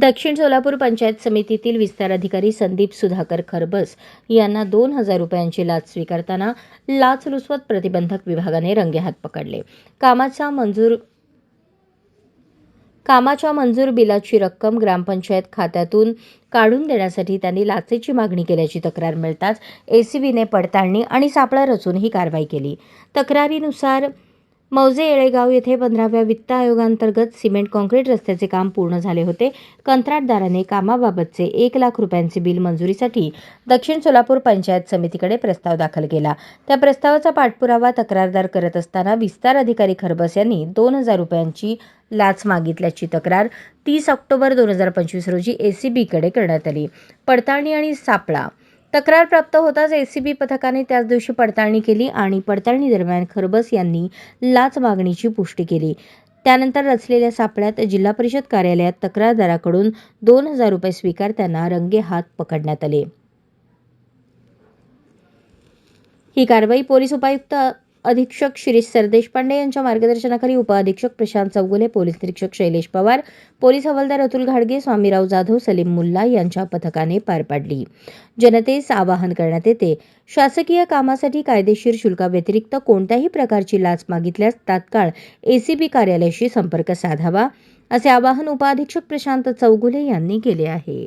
दक्षिण सोलापूर पंचायत समितीतील विस्तार अधिकारी संदीप सुधाकर खरबस यांना दोन हजार रुपयांची लाच स्वीकारताना लाचलुचपत प्रतिबंधक विभागाने रंगेहात पकडले. कामाचा मंजूर कामाच्या मंजूर बिलाची रक्कम ग्रामपंचायत खात्यातून काढून देण्यासाठी त्यांनी लाचेची मागणी केल्याची तक्रार मिळताच एसीबीने पडताळणी आणि सापळा रचून ही कारवाई केली. तक्रारीनुसार मौजे येळेगाव येथे पंधराव्या वित्त आयोगांतर्गत सिमेंट काँक्रीट रस्त्याचे काम पूर्ण झाले होते. कंत्राटदाराने कामाबाबतचे एक लाख रुपयांचे बिल मंजुरीसाठी दक्षिण सोलापूर पंचायत समितीकडे प्रस्ताव दाखल केला. त्या प्रस्तावाचा पाठपुरावा तक्रारदार करत असताना विस्तार अधिकारी खरबस यांनी दोन हजार रुपयांची लाच मागितल्याची तक्रार तीस ऑक्टोबर दोन हजार पंचवीस रोजी एसीबीकडे करण्यात आली. पडताळणी आणि सापळा तक्रार प्राप्त होताच एसीबी पथकाने त्याच दिवशी पडताळणी केली आणि पडताळणी दरम्यान खरबस यांनी लाच मागणीची पुष्टी केली. त्यानंतर रचलेल्या सापळ्यात जिल्हा परिषद कार्यालयात तक्रारदाराकडून दोन हजार रुपये स्वीकारताना रंगेहात पकडण्यात आले. ही कारवाई पोलीस उपायुक्त अधीक्षक शिरीष सरदेशपांडे यांच्या मार्गदर्शनाखाली उपअधीक्षक प्रशांत चौगुले पोलीस निरीक्षक शैलेश पवार पोलीस हवालदार अतुल घाडगे स्वामीराव जाधव सलीम मुल्ला यांच्या पथकाने पार पाडली. जनतेस आवाहन करण्यात येते. शासकीय कामासाठी कायदेशीर शुल्काव्यतिरिक्त कोणत्याही प्रकारची लाच मागितल्यास तात्काळ एसीबी कार्यालयाशी संपर्क साधावा असे आवाहन उपअधीक्षक प्रशांत चौगुले यांनी केले आहे.